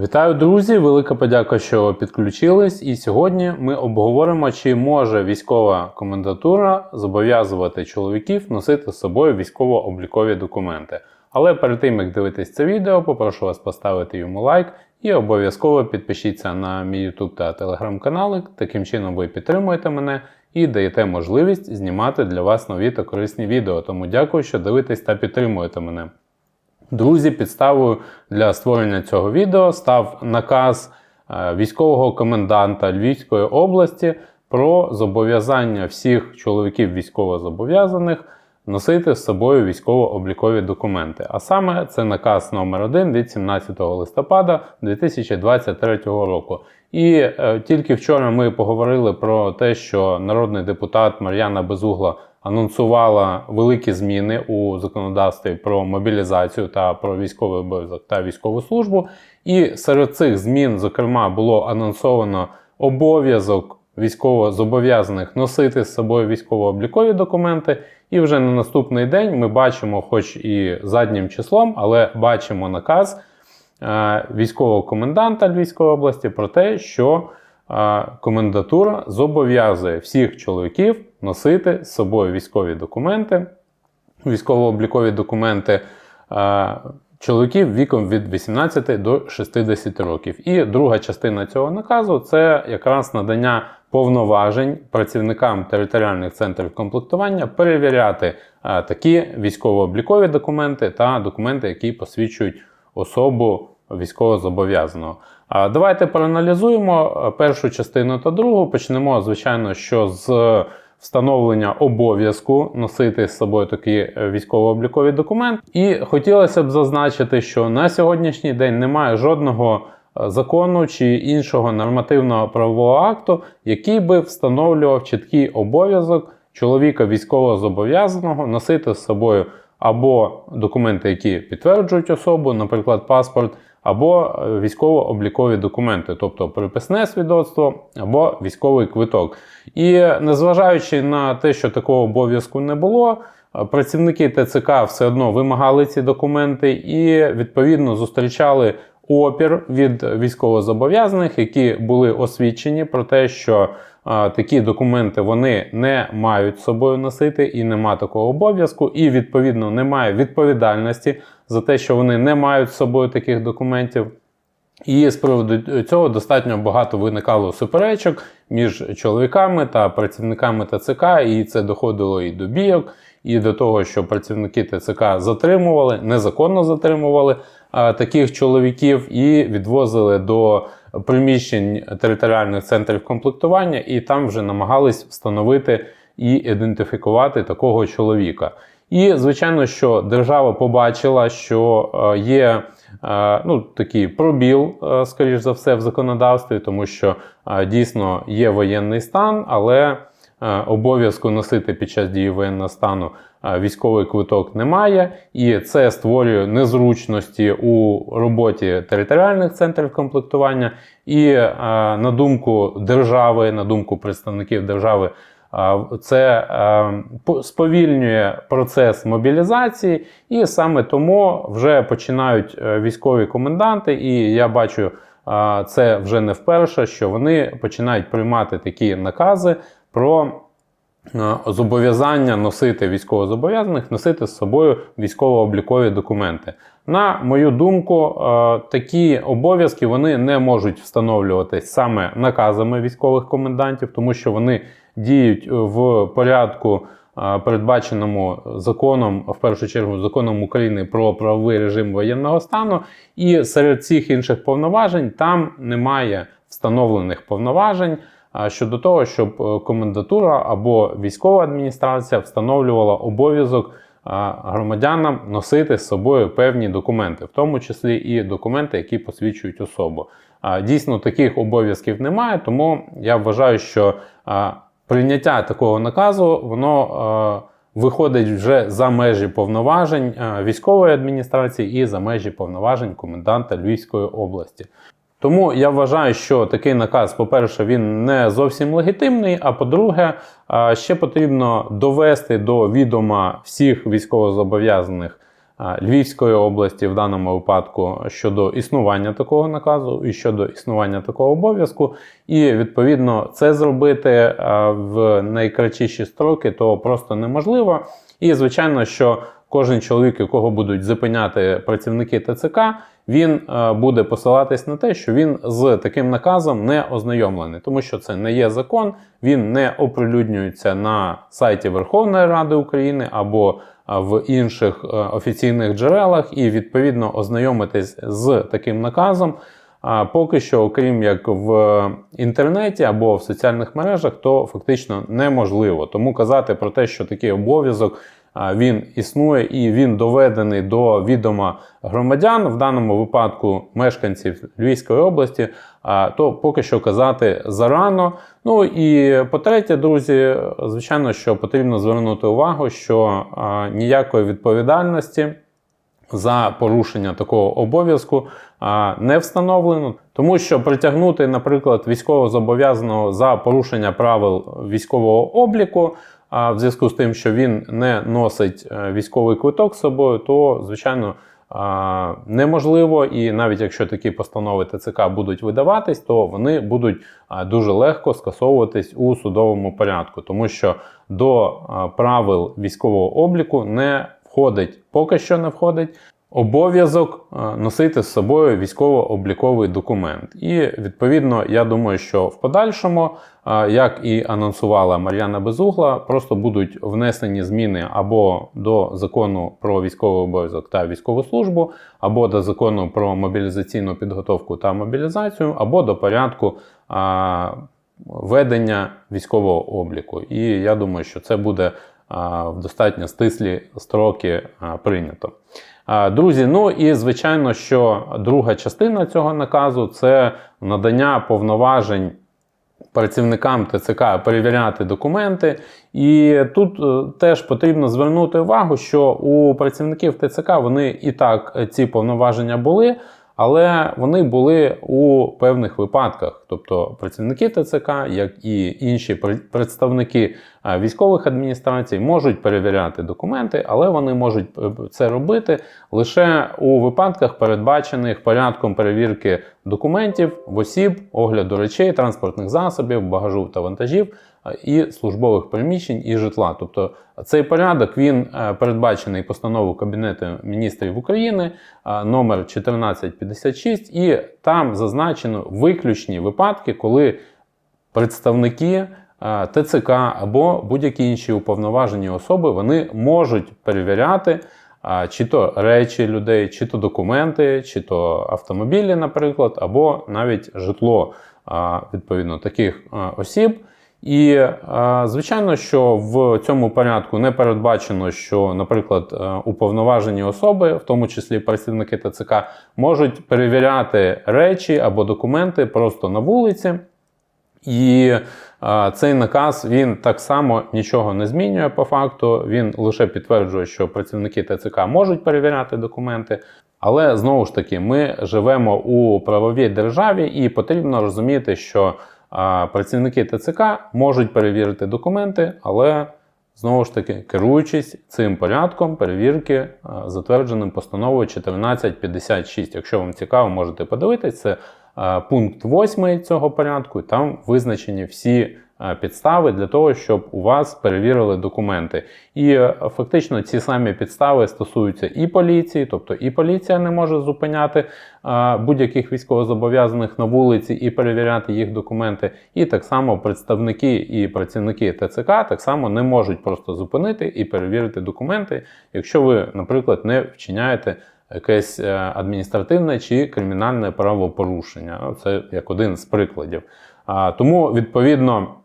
Вітаю, друзі! Велика подяка, що підключились. І сьогодні ми обговоримо, чи може військова комендатура зобов'язувати чоловіків носити з собою військово-облікові документи. Але перед тим як дивитись це відео, попрошу вас поставити йому лайк і обов'язково підпишіться на мій YouTube та Telegram канали. Таким чином ви підтримуєте мене і даєте можливість знімати для вас нові та корисні відео. Тому дякую, що дивитесь та підтримуєте мене. Друзі, підставою для створення цього відео став наказ е, військового коменданта Львівської області про зобов'язання всіх чоловіків військовозобов'язаних носити з собою військово-облікові документи. А саме це наказ номер 1 від 17 листопада 2023 року. І е, тільки вчора ми поговорили про те, що народний депутат Мар'яна Безугла анонсувала великі зміни у законодавстві про мобілізацію та про військовий обов'язок та військову службу. І серед цих змін, зокрема, було анонсовано обов'язок військовозобов'язаних носити з собою військово-облікові документи. І вже на наступний день ми бачимо, хоч і заднім числом, але бачимо наказ е, військового коменданта Львівської області про те, що комендатура зобов'язує всіх чоловіків носити з собою військові документи, військово-облікові документи е, чоловіків віком від 18 до 60 років. І друга частина цього наказу це якраз надання повноважень працівникам територіальних центрів комплектування перевіряти е, такі військово-облікові документи та документи, які посвідчують особу військовозобов'язаного. Давайте проаналізуємо е, першу частину та другу. Почнемо, звичайно, що з встановлення обов'язку носити з собою такі е, військово-облікові документи. І хотілося б зазначити, що на сьогоднішній день немає жодного е, закону чи іншого нормативного правового акту, який би встановлював чіткий обов'язок чоловіка військовозобов'язаного носити з собою або документи, які підтверджують особу, наприклад, паспорт, або е, військово-облікові документи, тобто приписне свідоцтво або військовий квиток. І незважаючи на те, що такого обов'язку не було, е, працівники ТЦК все одно вимагали ці документи і відповідно зустрічали опір від військовозобов'язаних, які були освічені про те, що такі документи вони не мають з собою носити і нема такого обов'язку, і відповідно немає відповідальності за те, що вони не мають з собою таких документів. І з приводу цього достатньо багато виникало суперечок між чоловіками та працівниками ТЦК, і це доходило і до бійок, і до того, що працівники ТЦК затримували, незаконно затримували а, таких чоловіків і відвозили до приміщень територіальних центрів комплектування, і там вже намагались встановити і ідентифікувати такого чоловіка. І, звичайно, що держава побачила, що е, є е, ну, такий пробіл, е, скоріш за все, в законодавстві, тому що дійсно є воєнний стан, але обов'язку носити під час дії воєнного стану військовий квиток немає, і це створює незручності у роботі територіальних центрів комплектування. І на думку держави, на думку представників держави. Це сповільнює процес мобілізації, і саме тому вже починають е, військові коменданти, і я бачу це вже не вперше, що вони починають приймати такі накази про зобов'язання носити військовозобов'язаних, носити з собою військово-облікові документи. На мою думку, такі обов'язки вони не можуть встановлюватись саме наказами військових комендантів, тому що вони діють в порядку, передбаченому законом, в першу чергу, законом України про правовий режим воєнного стану, і серед всіх інших повноважень там немає встановлених повноважень. Щодо того, щоб е, комендатура або військова адміністрація встановлювала обов'язок громадянам носити з собою певні документи, в тому числі і документи, які посвідчують особу. Дійсно, таких обов'язків немає, тому я вважаю, що прийняття такого наказу воно виходить вже за межі повноважень військової адміністрації і за межі повноважень коменданта Львівської області. Тому я вважаю, що такий наказ, по-перше, він не зовсім легітимний. А по-друге, ще потрібно довести до відома всіх військовозобов'язаних Львівської області в даному випадку щодо існування такого наказу і щодо існування такого обов'язку. І відповідно це зробити в найкратіші строки то просто неможливо. І звичайно, що кожен чоловік, якого будуть зупиняти працівники ТЦК, він е, буде посилатись на те, що він з таким наказом не ознайомлений, тому що це не є закон, він не оприлюднюється на сайті Верховної Ради України або е, в інших е, офіційних джерелах, і відповідно ознайомитись з таким наказом. А поки що, окрім як в інтернеті або в соціальних мережах, то фактично неможливо. Тому казати про те, що такий обов'язок він існує і він доведений до відома громадян, в даному випадку мешканців Львівської області, то поки що казати зарано. Ну і по-третє, друзі, звичайно, що потрібно звернути увагу, що ніякої відповідальності за порушення такого обов'язку не встановлено, тому що притягнути, наприклад, військовозобов'язаного за порушення правил військового обліку. А в зв'язку з тим, що він не носить е, військовий квиток з собою, то звичайно неможливо. І навіть якщо такі постанови ТЦК будуть видаватись, то вони будуть дуже легко скасовуватись у судовому порядку, тому що до правил військового обліку не входить, поки що не входить. Обов'язок е, носити з собою військово-обліковий документ. І відповідно, я думаю, що в подальшому, е, як і анонсувала Мар'яна Безугла, просто будуть внесені зміни або до закону про військовий обов'язок та військову службу, або до закону про мобілізаційну підготовку та мобілізацію, або до порядку ведення військового обліку. І я думаю, що це буде в достатньо стислі строки прийнято. Друзі, ну і звичайно, що друга частина цього наказу це надання повноважень працівникам ТЦК перевіряти документи. І тут е, теж потрібно звернути увагу, що у працівників ТЦК вони і так е, ці повноваження були але вони були у певних випадках. Тобто працівники ТЦК, як і інші представники військових адміністрацій, можуть перевіряти документи, але вони можуть е, це робити лише у випадках, передбачених порядком перевірки документів, осіб, огляду речей, транспортних засобів, багажу та вантажів і службових приміщень і житла. Тобто цей порядок він е, передбачений постановою Кабінету міністрів України номер 1456, і там зазначено виключні випадки, коли представники. ТЦК або будь-які інші уповноважені особи вони можуть перевіряти чи то речі людей, чи то документи, чи то автомобілі, наприклад, або навіть житло відповідно таких осіб. І, е, звичайно, що в цьому порядку не передбачено, що, наприклад, е, уповноважені особи, в тому числі працівники ТЦК, можуть перевіряти речі або документи просто на вулиці. І е, цей наказ він так само нічого не змінює по факту. Він лише підтверджує, що працівники ТЦК можуть перевіряти документи. Але знову ж таки, ми живемо у правовій державі, і потрібно розуміти, що працівники ТЦК можуть перевірити документи, але знову ж таки керуючись цим порядком перевірки, затвердженим постановою 1456. Якщо вам цікаво, можете подивитися, це пункт 8 цього порядку, і там визначені всі. Е, підстави для того, щоб у вас перевірили документи. І е, фактично ці самі підстави стосуються і поліції, тобто і поліція не може зупиняти е, будь-яких військовозобов'язаних на вулиці і перевіряти їх документи. І так само представники і працівники ТЦК так само не можуть просто зупинити і перевірити документи, якщо ви, наприклад, не вчиняєте. Якесь адміністративне чи кримінальне правопорушення. Це як один з прикладів. Тому, відповідно,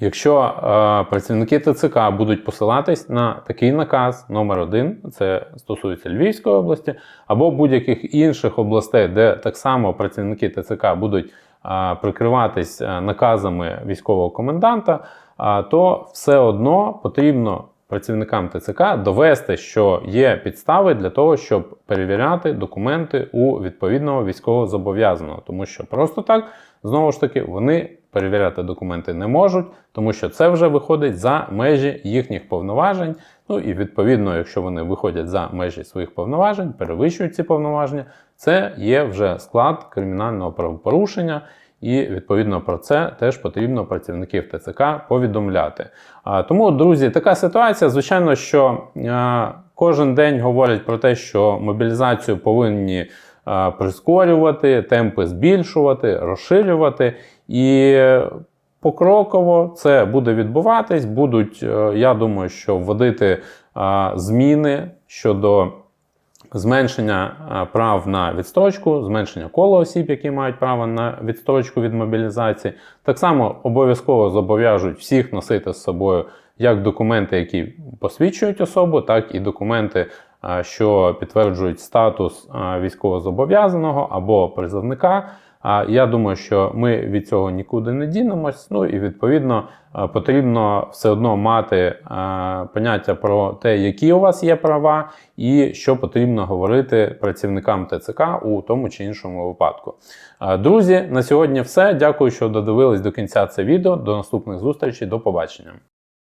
Якщо е, працівники ТЦК будуть посилатись на такий наказ номер 1 це стосується Львівської області, або будь-яких інших областей, де так само працівники ТЦК будуть е, прикриватись е, наказами військового коменданта, е, то все одно потрібно працівникам ТЦК довести, що є підстави для того, щоб перевіряти документи у відповідного військовозобов'язаного, тому що просто так знову ж таки вони перевіряти документи не можуть, тому що це вже виходить за межі їхніх повноважень. Ну і відповідно, якщо вони виходять за межі своїх повноважень, перевищують ці повноваження, це є вже склад кримінального правопорушення. І відповідно про це теж потрібно працівників ТЦК повідомляти. Тому, друзі, така ситуація. Звичайно, що кожен день говорять про те, що мобілізацію повинні прискорювати, темпи збільшувати, розширювати. І покроково це буде відбуватись. Будуть, е, я думаю, що вводити зміни щодо зменшення прав на відстрочку, зменшення кола осіб, які мають право на відстрочку від мобілізації. Так само обов'язково зобов'яжуть всіх носити з собою як документи, які посвідчують особу, так і документи, що підтверджують статус військовозобов'язаного або призовника. А я думаю, що ми від цього нікуди не дінемось. Ну і відповідно е, потрібно все одно мати е, поняття про те, які у вас є права, і що потрібно говорити працівникам ТЦК у тому чи іншому випадку. Е, Друзі, на сьогодні все. Дякую, що додивились до кінця це відео. До наступних зустрічей. До побачення.